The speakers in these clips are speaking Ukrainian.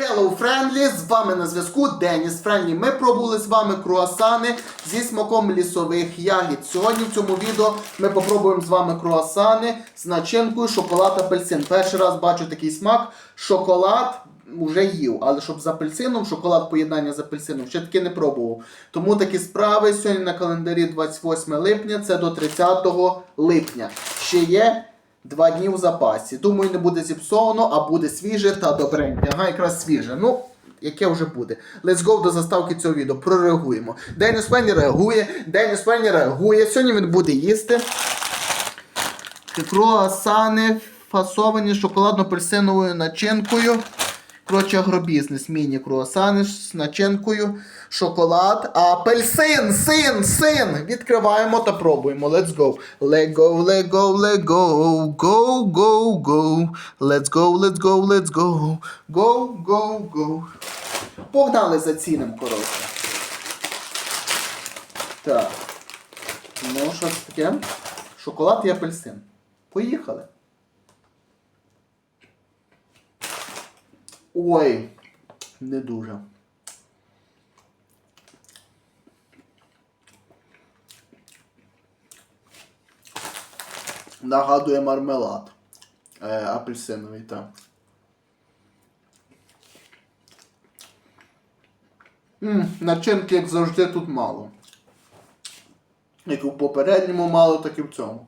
Hello Friendly, з вами на зв'язку Деніс Френлі. Ми пробували з вами круасани зі смаком лісових ягід. Сьогодні в цьому відео ми попробуємо з вами круасани з начинкою шоколад апельсин. Перший раз бачу такий смак. Шоколад вже їв, але щоб з апельсином, шоколад поєднання з апельсином, ще таки не пробував. Тому такі справи сьогодні на календарі 28 липня, це до 30 липня. Ще є Два дні в запасі. Думаю, не буде зіпсовано, а буде свіже та добреньке. Ага, якраз свіже. Ну, яке вже буде. Let's go до заставки цього відео. Прореагуємо. Деніс Фенні реагує. Деніс Фенні реагує. Сьогодні він буде їсти. Круасани фасовані шоколадно-апельсиновою начинкою. Коротше, агробізнес, міні-круасани з начинкою, шоколад, апельсин, син, син. Відкриваємо та пробуємо. Let's go. Let go, let go, let go. Go, go, go. Let's go, let's go, let's go. Go, go, go. Погнали за цінем, коротше. Так. Ну, що це таке? Шоколад і апельсин. Поїхали. Ой, не дуже. Нагадує мармелад. Е, апельсиновий, так. М, начинки, як завжди, тут мало. Як у попередньому мало, так і в цьому.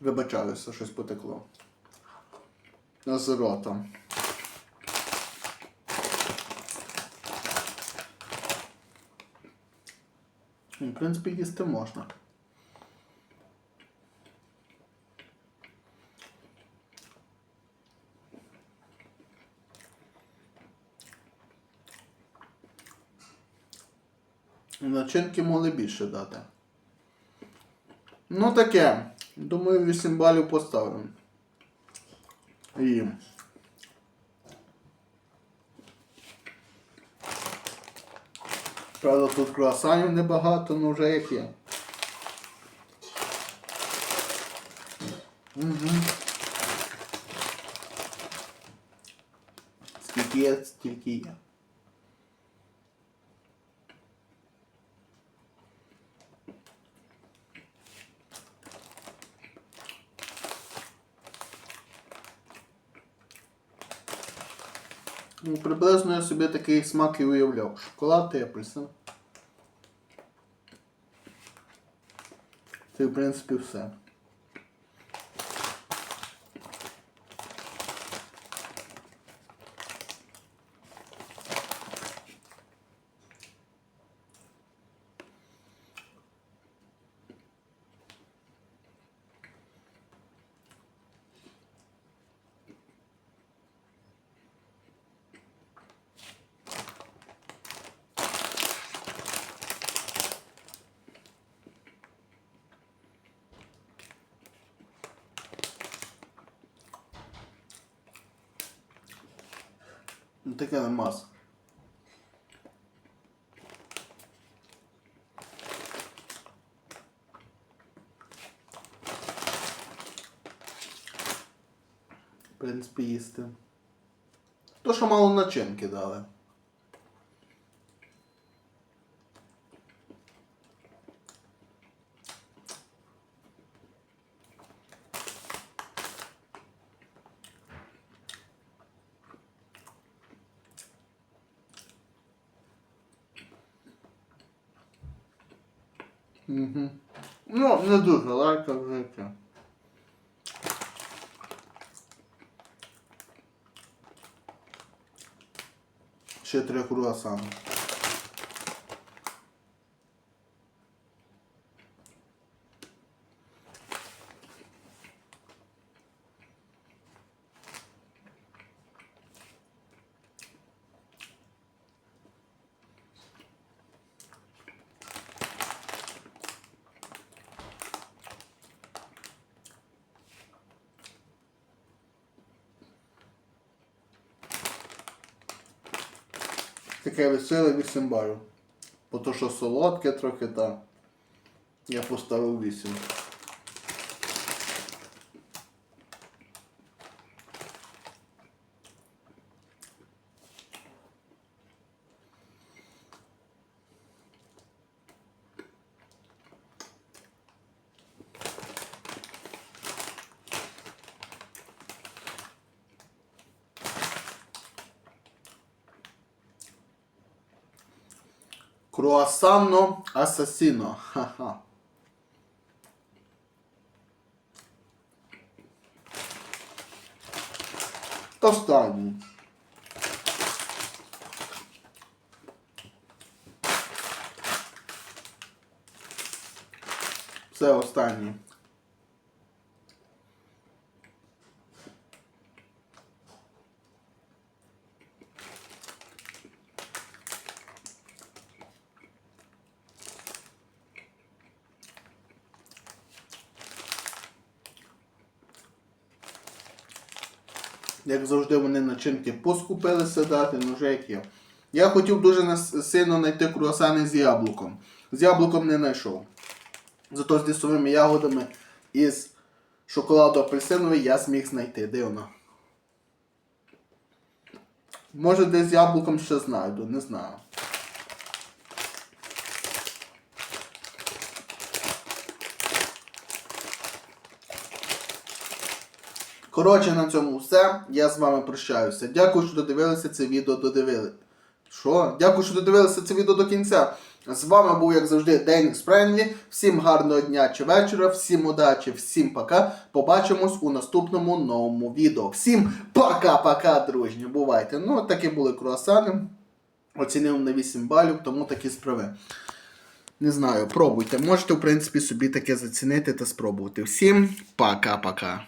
Вибачаюся, щось потекло. З рота. В принципі, їсти можна. Начинки могли більше дати. Ну таке. Думаю, 8 балів поставимо. І. Правда, тут круасанів небагато, ну вже як є. Угу. Скільки є, стільки є. Ну, приблизно я собі такий смак і уявляв. Шоколад і апельсин. Це, в принципі, все. Ну таке на мас. В принципі, їсти. То, що мало начинки дали. Угу. Ну, не дуже лайка яке. Ще три круасани. Таке веселе 8 балів. Бо то, що солодке трохи так. Я поставив 8. Круасанно асасіно. Ха-ха. Останній. Це останній. Як завжди, вони начинки поскупилися дати, ну як є. Я хотів дуже сильно знайти круасани з яблуком. З яблуком не знайшов. Зато з лісовими ягодами із шоколаду апельсиновий я зміг знайти. Дивно. Може десь з яблуком ще знайду, не знаю. Коротше, на цьому все. Я з вами прощаюся. Дякую, що додивилися це відео додивили. Що? Дякую, що додивилися це відео до кінця. З вами був, як завжди, Деніс Френлі. Всім гарного дня чи вечора, всім удачі, всім пока. Побачимось у наступному новому відео. Всім пока-пока, дружні. Бувайте. Ну, такі були круасани. Оцінив на 8 балів, тому такі справи. Не знаю, пробуйте. Можете, в принципі, собі таке зацінити та спробувати. Всім пока-пока.